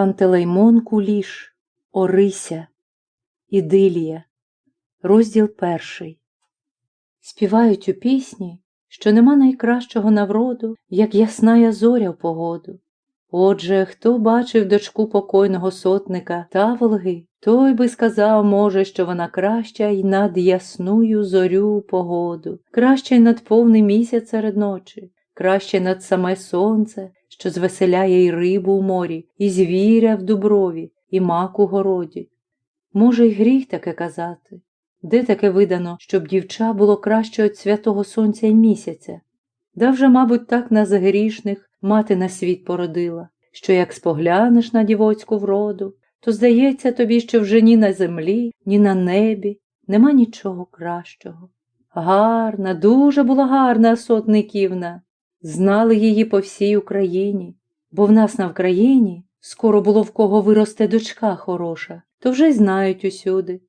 Пантелеймон Куліш, Орися, Ідилія, розділ перший. Співають у пісні, що нема найкращого навроду, як ясная зоря в погоду. Отже, хто бачив дочку покойного сотника та Волги, той би сказав, може, що вона краща й над ясную зорю погоду, краще й над повний місяць серед ночі, краще над саме сонце, що звеселяє й рибу в морі, і звіря в дуброві, і мак у городі. Може, й гріх таке казати. Де таке видано, щоб дівча було краще від святого сонця й місяця? Да вже, мабуть, так нас грішних мати на світ породила, що як споглянеш на дівоцьку вроду, то здається тобі, що вже ні на землі, ні на небі нема нічого кращого. Гарна, дуже була гарна сотниківна. Знали її по всій Україні, бо в нас на Вкраїні скоро було в кого виросте дочка хороша, то вже й знають усюди.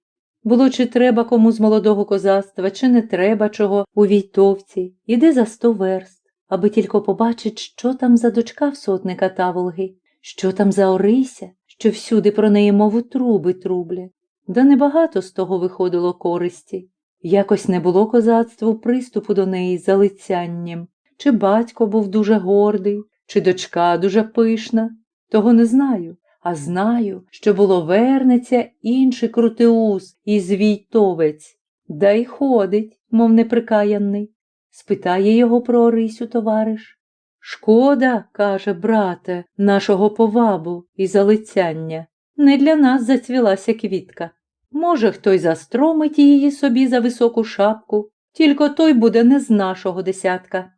Було чи треба кому з молодого козацтва, чи не треба чого у Війтовці, іди за сто верст, аби тільки побачить, що там за дочка в сотника Таволги, що там за Орися, що всюди про неї мову труби трублять. Да небагато з того виходило користі. Якось не було козацтву приступу до неї залицянням. Чи батько був дуже гордий, чи дочка дуже пишна, того не знаю, а знаю, що було вернеться інший крутиус із Війтовець, да й ходить, мов неприкаянний. Спитає його про Орисю товариш. Шкода, каже, брате, нашого повабу і залицяння. Не для нас зацвілася квітка. Може, хтось застромить її собі за високу шапку, тільки той буде не з нашого десятка.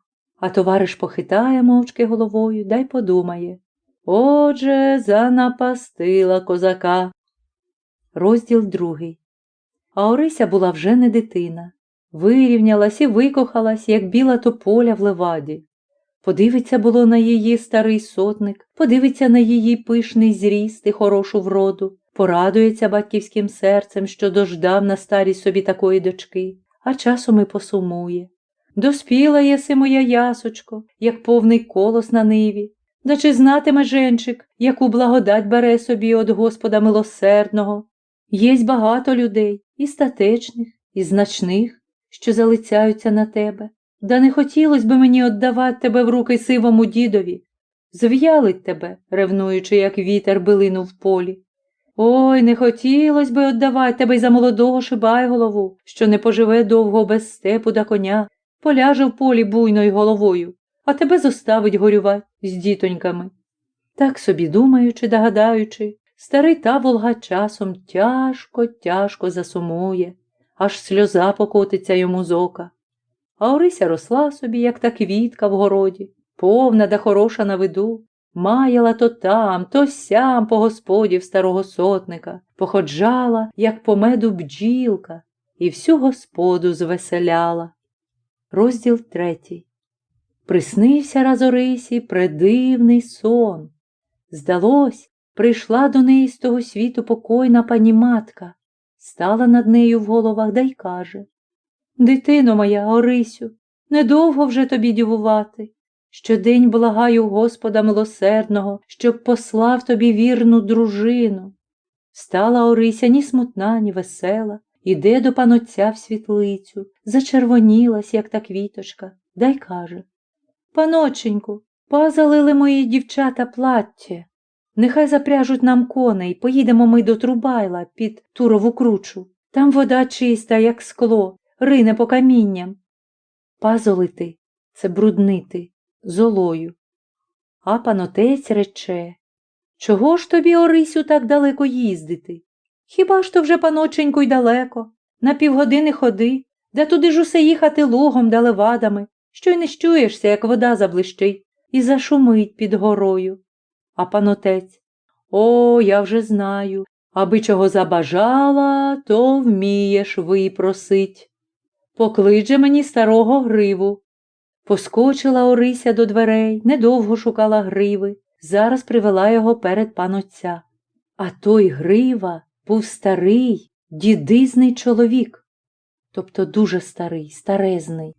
А товариш похитає мовчки головою да й подумає. Отже, занапастила козака. Розділ другий. А Орися була вже не дитина. Вирівнялась і викохалась, як біла тополя в леваді. Подивиться було на її старий сотник, подивиться на її пишний зріст і хорошу вроду, порадується батьківським серцем, що дождав на старість собі такої дочки, а часом і посумує. Доспіла єси моя ясочко, як повний колос на ниві. Да чи знатиме женчик, яку благодать бере собі від Господа милосердного? Єсть багато людей, і статечних, і значних, що залицяються на тебе. Да не хотілось би мені віддавати тебе в руки сивому дідові. Зв'ялить тебе, ревнуючи, як вітер билину в полі. Ой, не хотілось би віддавати тебе й за молодого шибайголову, що не поживе довго без степу да коня, поляже в полі буйною головою, а тебе зоставить горювати з дітоньками. Так собі думаючи, догадаючи, старий таволга часом тяжко, тяжко засумує, аж сльоза покотиться йому з ока. А Орися росла собі, як та квітка в городі, повна да хороша на виду, маяла то там, то сям по господів старого сотника, походжала, як по меду бджілка, і всю господу звеселяла. Розділ третій. Приснився раз Орисі предивний сон. Здалось, прийшла до неї з того світу покойна пані матка, стала над нею в головах да й каже Дитино моя, Орисю, недовго вже тобі дівувати. Щодень благаю Господа милосердного, щоб послав тобі вірну дружину. Стала Орися ні смутна, ні весела, іде до панотця в світлицю, зачервонілась, як та квіточка, да й каже Паноченьку, позалили мої дівчата плаття. Нехай запряжуть нам коней, поїдемо ми до Трубайла під Турову кручу. Там вода чиста, як скло, рине по камінням. Пазолити це бруднити золою. А панотець рече Чого ж тобі, Орисю, так далеко їздити? Хіба ж то вже, паноченьку, й далеко, на півгодини ходи, де туди ж усе їхати лугом да левадами, що й не щуєшся, як вода заблищить, і зашумить під горою. А панотець О, я вже знаю, аби чого забажала, то вмієш випросить. Поклич же мені старого гриву. Поскочила Орися до дверей, недовго шукала гриви, зараз привела його перед панотця. А той грива був старий, дідизний чоловік, тобто дуже старий, старезний.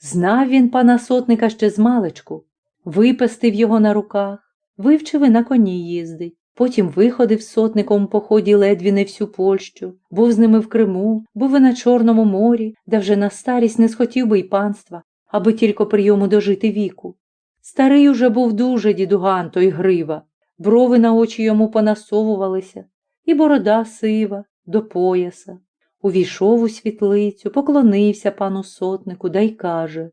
Знав він пана сотника ще з маличку, випестив його на руках, вивчив і на коні їздить. Потім виходив сотником у поході ледві не всю Польщу, був з ними в Криму, був і на Чорному морі, де вже на старість не схотів би й панства, аби тільки прийому дожити віку. Старий уже був дуже дідуган той грива, брови на очі йому понасовувалися, і борода сива до пояса. Увійшов у світлицю, поклонився пану сотнику да й каже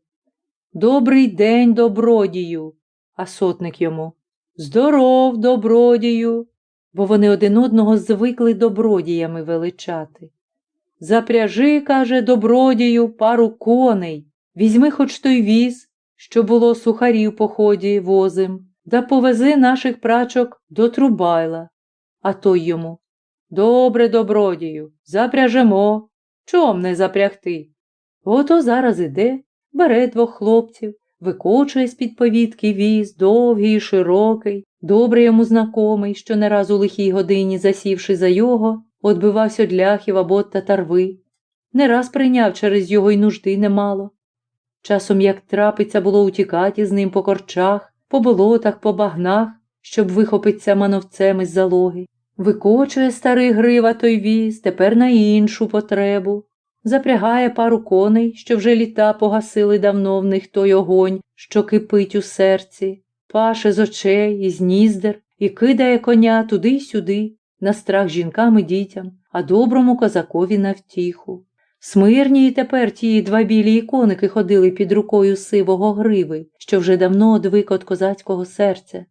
Добрий день, добродію. А сотник йому Здоров, добродію, бо вони один одного звикли добродіями величати. Запряжи, каже, добродію, пару коней, візьми хоч той віз, що було сухарів в поході возим, да повези наших прачок до Трубайла. А той йому Добре, добродію, запряжемо. Чом не запрягти? Ото зараз іде, бере двох хлопців, викочує з-під повітки віз, довгий і широкий, добре йому знакомий, що не раз у лихій годині, засівши за його, отбивався од ляхів або татарви. Не раз прийняв через його й нужди немало. Часом, як трапиться, було утікати з ним по корчах, по болотах, по багнах, щоб вихопитися мановцем із залоги. Викочує старий грива той віз тепер на іншу потребу. Запрягає пару коней, що вже літа погасили давно в них той огонь, що кипить у серці, паше з очей і з ніздер, і кидає коня туди й сюди, на страх жінкам і дітям, а доброму козакові на втіху. Смирні й тепер ті два білі іконики ходили під рукою сивого гриви, що вже давно одвик від козацького серця.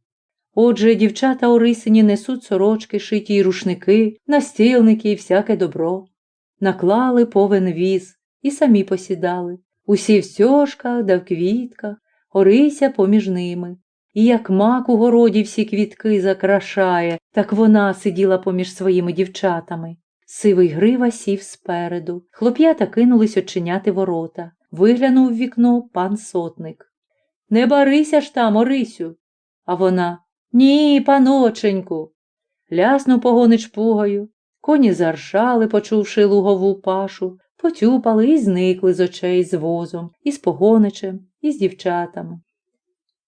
Отже, дівчата Орисині несуть сорочки, шиті й рушники, настілники і всяке добро. Наклали повен віз і самі посідали. Усі в сьошках да в квітках, Орися поміж ними. І як мак у городі всі квітки закрашає, так вона сиділа поміж своїми дівчатами. Сивий грива сів спереду. Хлоп'ята кинулись очиняти ворота. Виглянув в вікно пан сотник. Не барися ж там, Орисю. А вона ні, паноченьку. Ляснув погонич пугою. Коні заршали, почувши лугову пашу, потюпали і зникли з очей з возом, і з погоничем, і з дівчатами.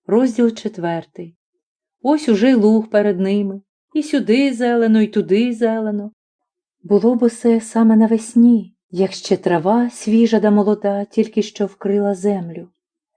Розділ четвертий. Ось уже й луг перед ними, і сюди зелено, і туди зелено. Було б усе саме навесні, як ще трава свіжа да молода, тільки що вкрила землю.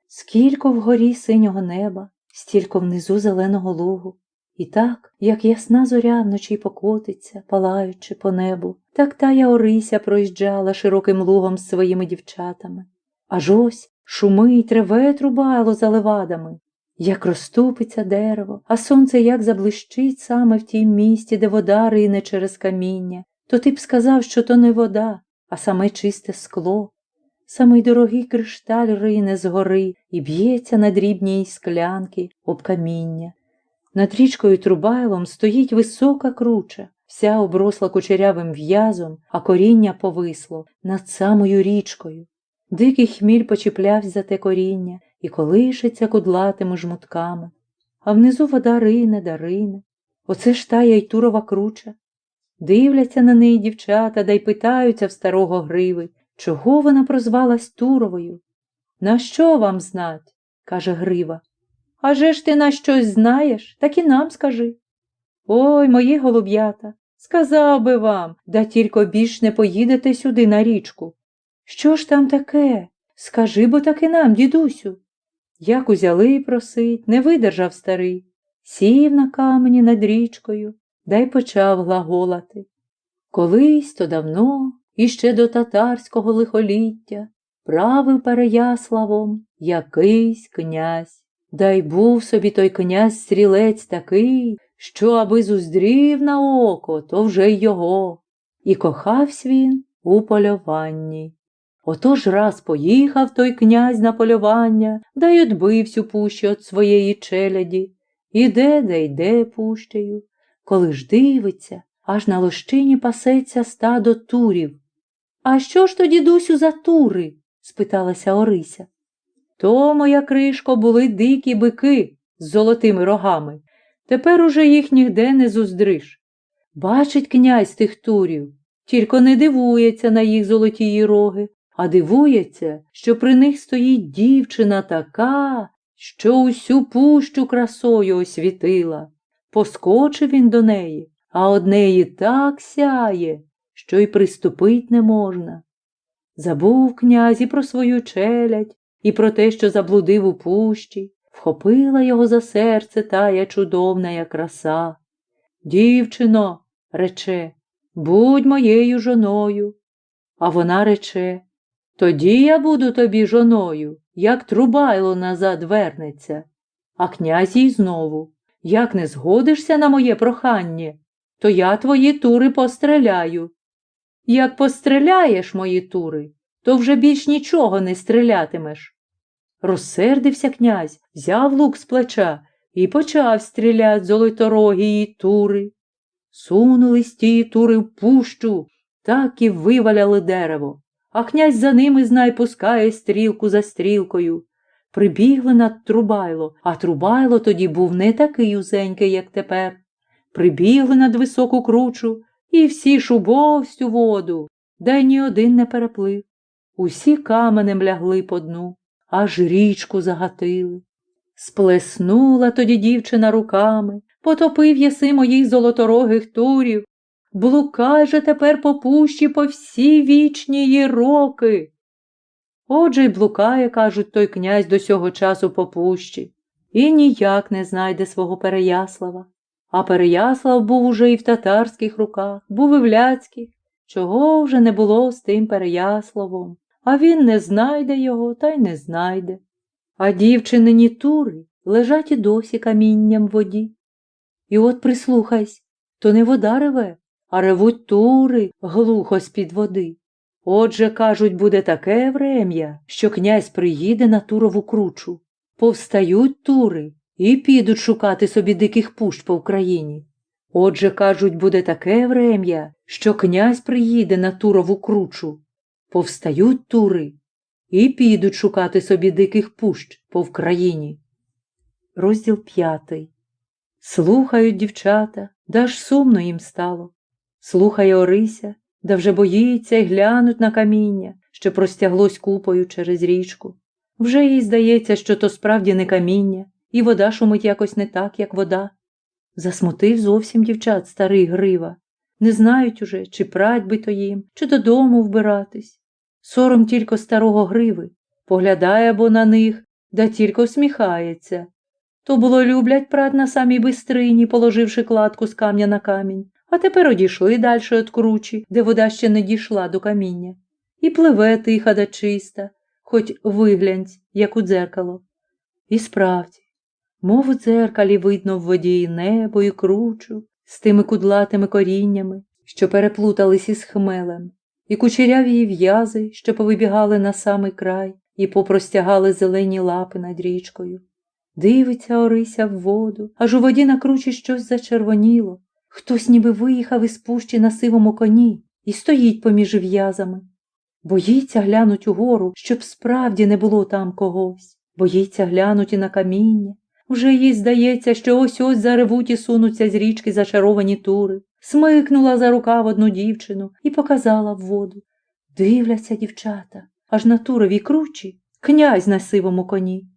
Скілько вгорі синього неба, стільки внизу зеленого лугу. І так, як ясна зоря вночі покотиться, палаючи по небу, так тая Орися проїжджала широким лугом з своїми дівчатами. Аж ось шумить, реве трубайло за левадами, як розступиться дерево, а сонце як заблищить саме в тім місті, де вода рине через каміння, то ти б сказав, що то не вода, а саме чисте скло. Самий дорогий кришталь рине згори і б'ється на дрібній склянки об каміння. Над річкою Трубайлом стоїть висока круча, вся обросла кучерявим в'язом, а коріння повисло над самою річкою. Дикий хміль почіплявся за те коріння і колишиться кудлатими жмутками, а внизу вода рине да рине. Оце ж та яйтурова круча. Дивляться на неї дівчата да й питаються в старого гриви, чого вона прозвалась Туровою. На що вам знать? каже Грива. А же ж ти на щось знаєш, так і нам скажи. Ой, мої голуб'ята, сказав би вам, да тільки більш не поїдете сюди на річку. Що ж там таке? Скажи бо таки нам, дідусю. Як узяли просить, не видержав старий, сів на камені над річкою, да й почав глаголати. Колись то давно, іще до татарського лихоліття, правив Переяславом якийсь князь. Дай був собі той князь стрілець такий, що аби зуздрів на око, то вже й його. І кохавсь він у полюванні. Отож раз поїхав той князь на полювання, да й отбивсь у пущі от своєї челяді. Іде да йде пущею, коли ж дивиться, аж на лощині пасеться стадо турів. А що ж то, дідусю, за тури? спиталася Орися. То, моя кришко, були дикі бики з золотими рогами. Тепер уже їх ніде не зуздриш. Бачить князь тих турів, тільки не дивується на їх золотії роги, а дивується, що при них стоїть дівчина така, що усю пущу красою освітила. Поскочив він до неї, а однеї так сяє, що й приступить не можна. Забув князь і про свою челядь, і про те, що заблудив у пущі, вхопила його за серце тая чудовна краса. Дівчино, рече, будь моєю жоною. А вона рече, тоді я буду тобі жоною, як трубайло назад вернеться. А князь їй знову, як не згодишся на моє прохання, то я твої тури постріляю. Як постріляєш мої тури, то вже більш нічого не стрілятимеш. Розсердився князь, взяв лук з плеча і почав стрілять золоторогі її тури. Сунулись ті тури в пущу, так і виваляли дерево, а князь за ними знай пускає стрілку за стрілкою. Прибігли над Трубайло, а Трубайло тоді був не такий узенький, як тепер. Прибігли над високу кручу і всі шубовсть у воду, де ні один не переплив. Усі каменем лягли по дну, аж річку загатили. Сплеснула тоді дівчина руками, потопив єси моїх золоторогих турів, блукай же тепер по пущі по всі вічні її роки. Отже й блукає, кажуть, той князь до сього часу по пущі, і ніяк не знайде свого Переяслава. А Переяслав був уже і в татарських руках, був і в ляцьких, чого вже не було з тим Переяславом, а він не знайде його та й не знайде. А дівчинині тури лежать і досі камінням в воді. І от прислухайсь, то не вода реве, а ревуть тури глухо з-під води. Отже, кажуть, буде таке врем'я, що князь приїде на турову кручу. Повстають тури і підуть шукати собі диких пущ по Україні. Отже, кажуть, буде таке врем'я, що князь приїде на турову кручу. Повстають тури і підуть шукати собі диких пущ по Вкраїні. Розділ п'ятий. Слухають дівчата, да ж сумно їм стало. Слухає Орися, да вже боїться й глянуть на каміння, що простяглось купою через річку. Вже їй здається, що то справді не каміння, і вода шумить якось не так, як вода. Засмутив зовсім дівчат старий грива. Не знають уже, чи прать би то їм, чи додому вбиратись. Сором тільки старого гриви, поглядає бо на них, да тільки всміхається. То було люблять прат на самій бистрині, положивши кладку з камня на камінь, а тепер одійшли далі від кручі, де вода ще не дійшла до каміння. І пливе тиха да чиста, хоч виглянь, як у дзеркало. І справді, мов у дзеркалі видно в воді і небо, і кручу, з тими кудлатими коріннями, що переплутались із хмелем, і кучеряві її в'язи, що повибігали на самий край і попростягали зелені лапи над річкою. Дивиться Орися в воду, аж у воді на кручі щось зачервоніло. Хтось ніби виїхав із пущі на сивому коні і стоїть поміж в'язами. Боїться глянуть угору, щоб справді не було там когось. Боїться глянуть і на каміння. Вже їй здається, що ось ось заревуть і сунуться з річки зачаровані тури. Смикнула за рукав одну дівчину і показала в воду. Дивляться дівчата, аж на туровій кручі князь на сивому коні.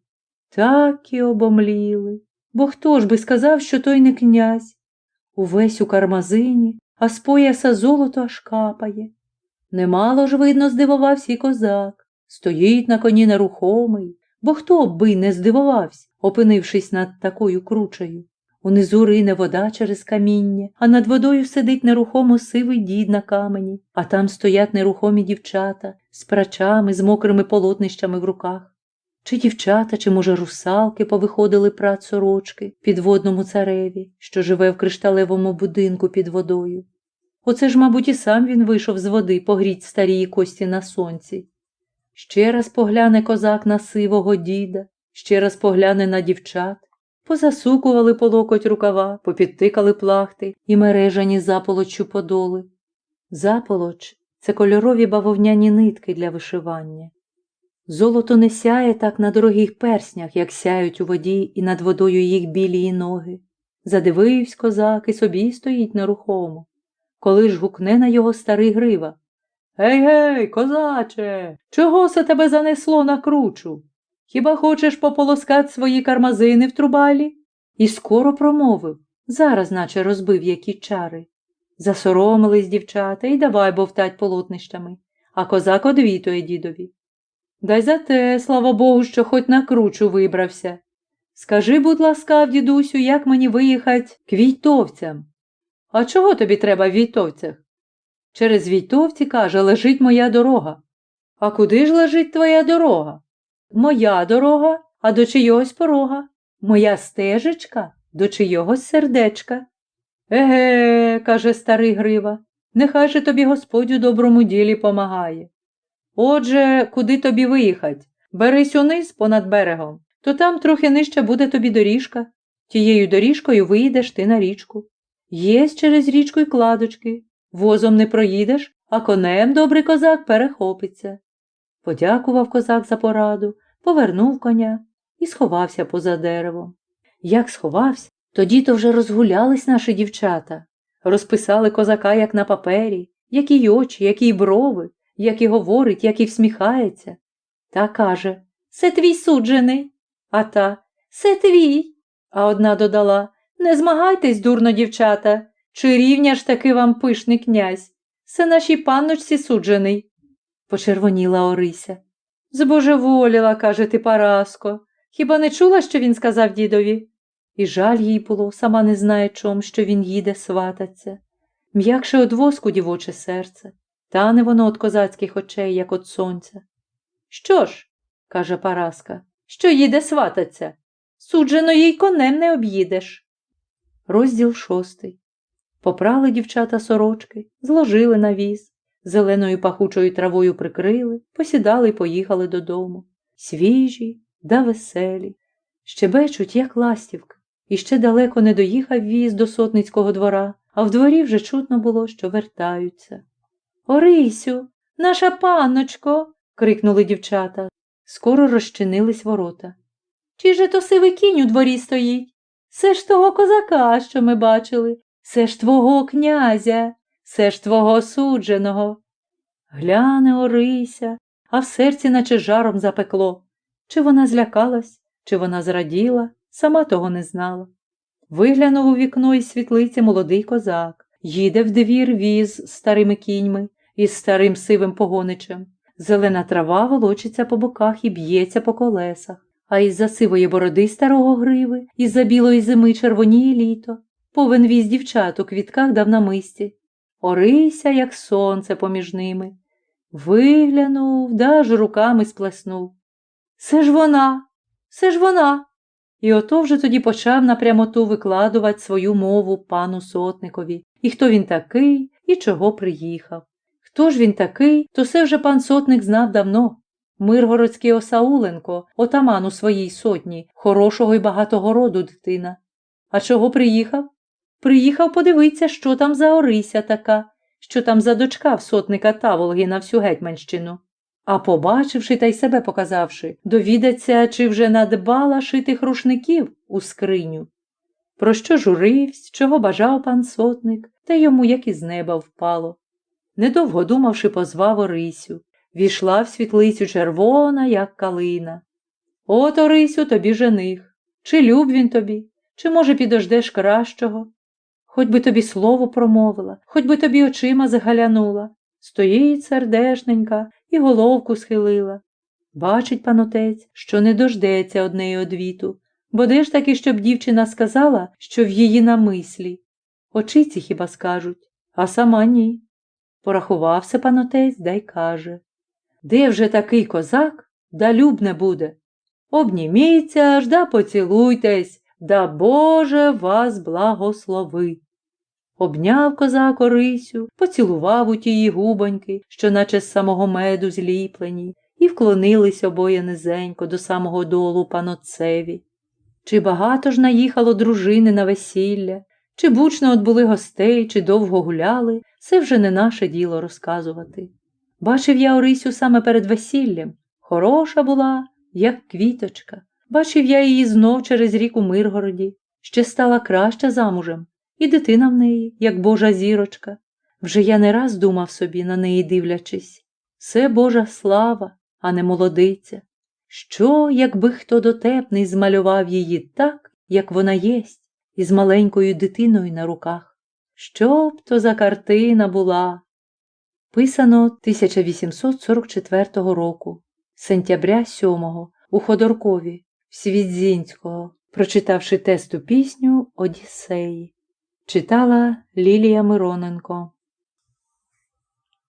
Так і обомліли, бо хто ж би сказав, що той не князь? Увесь у кармазині, а з пояса золото аж капає. Немало ж, видно, здивувався й козак. Стоїть на коні нерухомий, бо хто б би не здивувався, опинившись над такою кручею. Унизу рине вода через каміння, а над водою сидить нерухомо сивий дід на камені, а там стоять нерухомі дівчата з прачами, з мокрими полотнищами в руках. Чи дівчата, чи, може, русалки повиходили праць сорочки підводному цареві, що живе в кришталевому будинку під водою. Оце ж, мабуть, і сам він вийшов з води погріть старії кості на сонці. Ще раз погляне козак на сивого діда, ще раз погляне на дівчат, позасукували по локоть рукава, попідтикали плахти і мережані заполоччю подоли. Заполоч це кольорові бавовняні нитки для вишивання. Золото не сяє так на дорогих перснях, як сяють у воді і над водою їх білії ноги. Задививсь козак і собі стоїть нерухомо. Коли ж гукне на його старий грива. Гей, гей, козаче, чого се тебе занесло на кручу? Хіба хочеш пополоскати свої кармазини в трубалі? І скоро промовив Зараз, наче розбив які чари. Засоромились дівчата і давай бовтать полотнищами, а козак одвітує дідові. Дай за те, слава Богу, що хоч на кручу вибрався. Скажи, будь ласкав, дідусю, як мені виїхать к війтовцям? А чого тобі треба в війтовцях? Через війтовці, каже, лежить моя дорога. А куди ж лежить твоя дорога? Моя дорога, а до чийогось порога. Моя стежечка до чийогось сердечка. Еге, каже старий Грива, нехай же тобі Господь у доброму ділі помагає. Отже, куди тобі виїхать? Берись униз понад берегом, то там трохи нижче буде тобі доріжка. Тією доріжкою виїдеш ти на річку. Єсть через річку й кладочки. Возом не проїдеш, а конем добрий козак перехопиться. Подякував козак за пораду, повернув коня і сховався поза деревом. Як сховався, тоді то вже розгулялись наші дівчата, розписали козака, як на папері, які й очі, які й брови, як і говорить, як і всміхається. Та каже Се твій суджений. А та Се твій. А одна додала Не змагайтесь, дурно, дівчата, чи рівня ж таки вам пишний князь. Се нашій панночці суджений. Почервоніла Орися. Збожеволіла, каже ти, Параско. Хіба не чула, що він сказав дідові? І жаль їй було, сама не знає чом, що він їде свататься. М'якше од воску дівоче серце, тане воно од козацьких очей, як од сонця. Що ж, каже Параска, що їде свататься? Суджено їй конем не об'їдеш. Розділ шостий. Попрали дівчата сорочки, зложили на віз, зеленою пахучою травою прикрили, посідали й поїхали додому. Свіжі да веселі, щебечуть, як ластівки. І ще далеко не доїхав віз до сотницького двора, а в дворі вже чутно було, що вертаються. Орисю, наша панночко. крикнули дівчата. Скоро розчинились ворота. Чи же то сивий кінь у дворі стоїть? Це ж того козака, що ми бачили, це ж твого князя, це ж твого судженого. Гляне Орися, а в серці наче жаром запекло. Чи вона злякалась, чи вона зраділа, сама того не знала. Виглянув у вікно із світлиці молодий козак, їде в двір віз з старими кіньми із старим сивим погоничем. Зелена трава волочиться по боках і б'ється по колесах, а із-за сивої бороди старого гриви, із-за білої зими червоніє літо, повен віз дівчат у квітках дав на мисті. Орися, як сонце поміж ними. Виглянув, даж руками сплеснув. Це ж вона, це ж вона. І ото вже тоді почав напрямоту викладувати свою мову пану сотникові, і хто він такий, і чого приїхав. Хто ж він такий, то все вже пан сотник знав давно. Миргородський Осауленко, отаман у своїй сотні, хорошого й багатого роду дитина. А чого приїхав? Приїхав подивитися, що там за Орися така, що там за дочка в сотника Таволги на всю Гетьманщину. А побачивши та й себе показавши, довідаться, чи вже надбала шитих рушників у скриню. Про що журивсь, чого бажав пан сотник, та йому як із неба впало. Недовго думавши, позвав Орисю. Війшла в світлицю червона, як калина. От, Орисю, тобі жених. Чи люб він тобі, чи, може, підождеш кращого? Хоч би тобі слово промовила, хоч би тобі очима загалянула. Стоїть сердешненька і головку схилила. Бачить панотець, що не дождеться однеї одвіту, бо де ж таки, щоб дівчина сказала, що в її намислі. Очиці хіба скажуть, а сама ні. Порахувався панотець да й каже Де вже такий козак, да люб не буде. Обніміться аж да поцілуйтесь, да Боже вас благослови. Обняв козак Орисю, поцілував у тії губоньки, що наче з самого меду зліплені, і вклонились обоє низенько до самого долу панотцеві. Чи багато ж наїхало дружини на весілля, чи бучно от були гостей, чи довго гуляли, це вже не наше діло розказувати. Бачив я Орисю саме перед весіллям. Хороша була, як квіточка. Бачив я її знов через рік у Миргороді, ще стала краща замужем, і дитина в неї, як Божа зірочка. Вже я не раз думав собі на неї дивлячись все Божа слава, а не молодиця. Що, якби хто дотепний змалював її так, як вона єсть, із маленькою дитиною на руках? Що б то за картина була? Писано 1844 року, сентября 7 у Ходоркові, Свідзінського, прочитавши тесту пісню Одіссеї. Читала Лілія Мироненко.